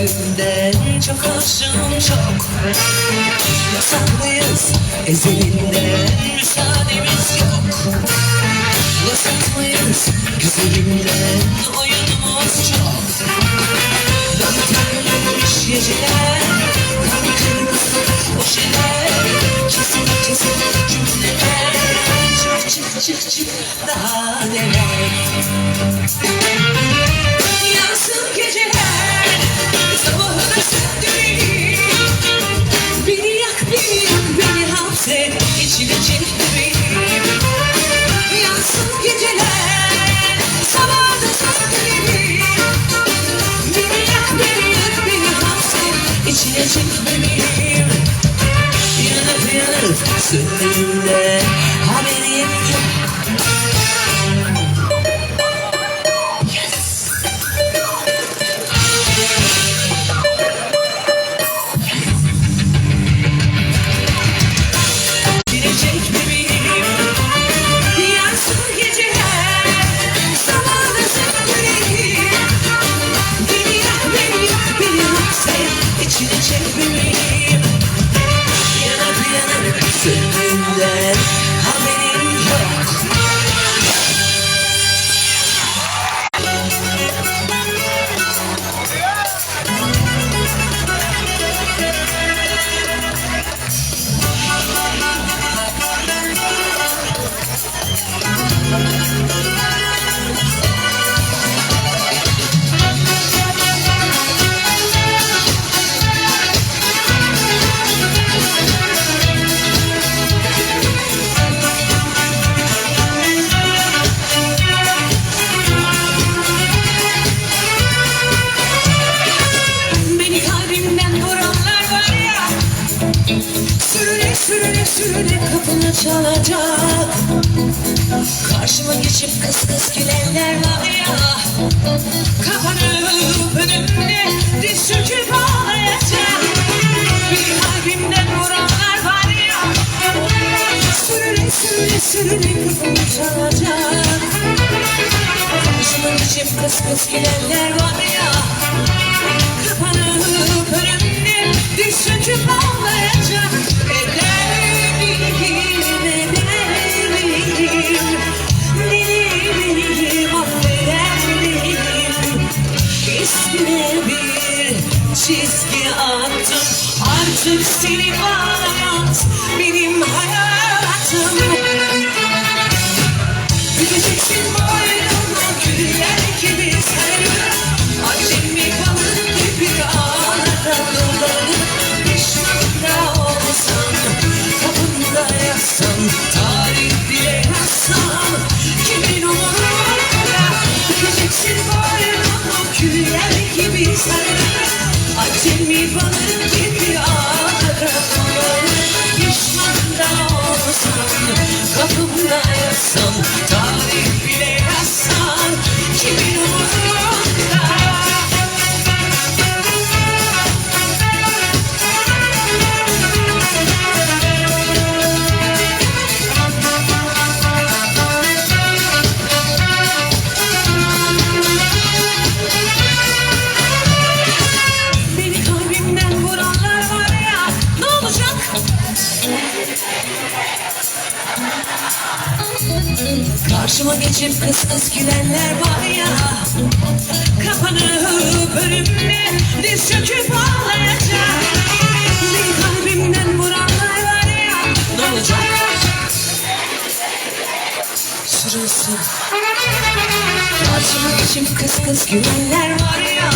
güldüğümden çok hoşum çok. Yasaklıyız ezelinden müsaademiz yok. Yasaklıyız güzelinden oyunumuz çok. Döndürülmüş geceler Kan kırmızı o şeyler Kesin kesin cümleler. Çık çık çık çık sürüne kapını çalacak. Karşıma geçip kıs kıs gülenler var ya. Kapanıp önümde diz çöküp ağlayacak. Beni kalbimden vuranlar var ya. Sürüne sürüne sürüne kapını çalacak. Karşıma geçip kıs kıs gülenler var ya. Kapanıp önümde diz çöküp ağlayacak Işık seni bağlayan benim. some Karşıma geçip kıs kıs gülenler var ya. Kapanıp önümde diz çöküp ağlayacak. Beni kalbimden vuranlar var ya. Ne olacak? Sırası. Karşıma geçip kıs kıs gülenler var ya.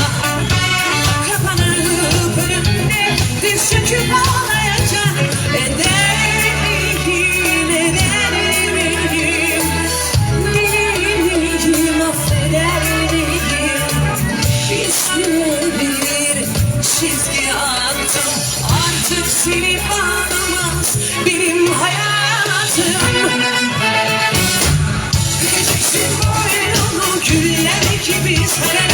Kapanıp önümde diz çöküp ağlayacak gibi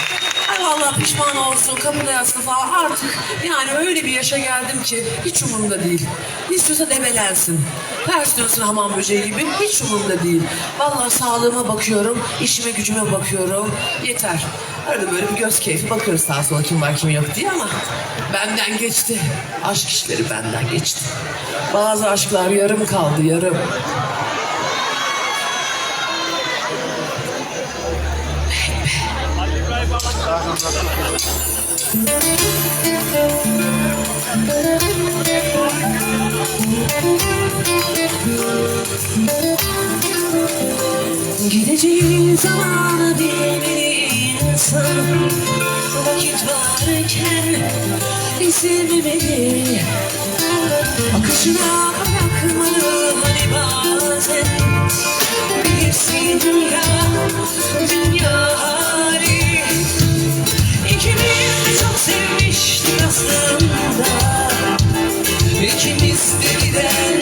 vallahi pişman olsun kapıda yaslı falan artık yani öyle bir yaşa geldim ki hiç umurumda değil. İstiyorsa debelensin. Ters dönsün hamam böceği gibi hiç umurumda değil. Vallahi sağlığıma bakıyorum, işime gücüme bakıyorum. Yeter. Arada böyle bir göz keyfi bakıyoruz sağa sola kim var kim yok diye ama benden geçti. Aşk işleri benden geçti. Bazı aşklar yarım kaldı yarım. Gideceğin zamanı bilmeli insan Vakit varken ezilmemeli Akışına bırakmalı hani bazen. Bilirsin dünya, dünya hali sevmiştik aslında. İkimiz de gidendik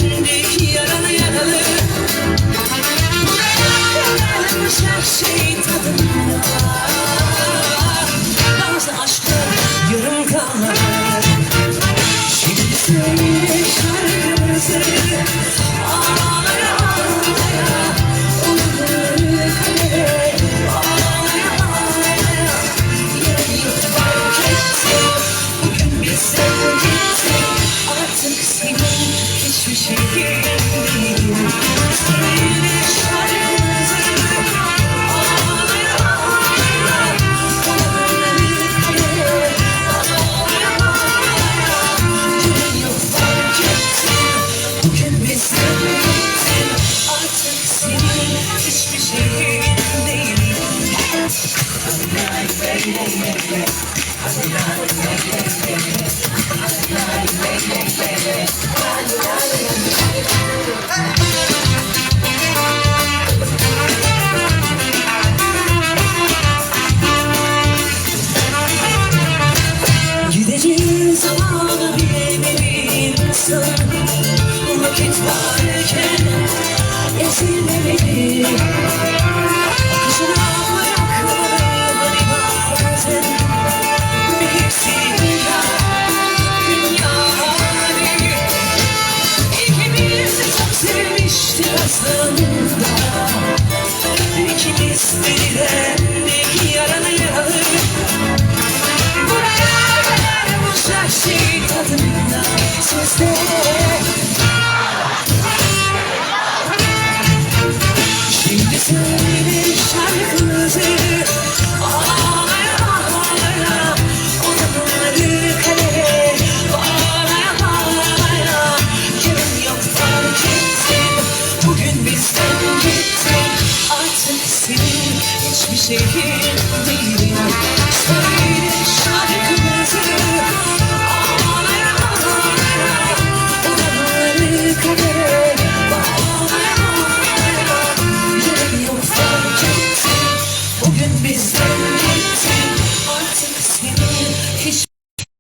see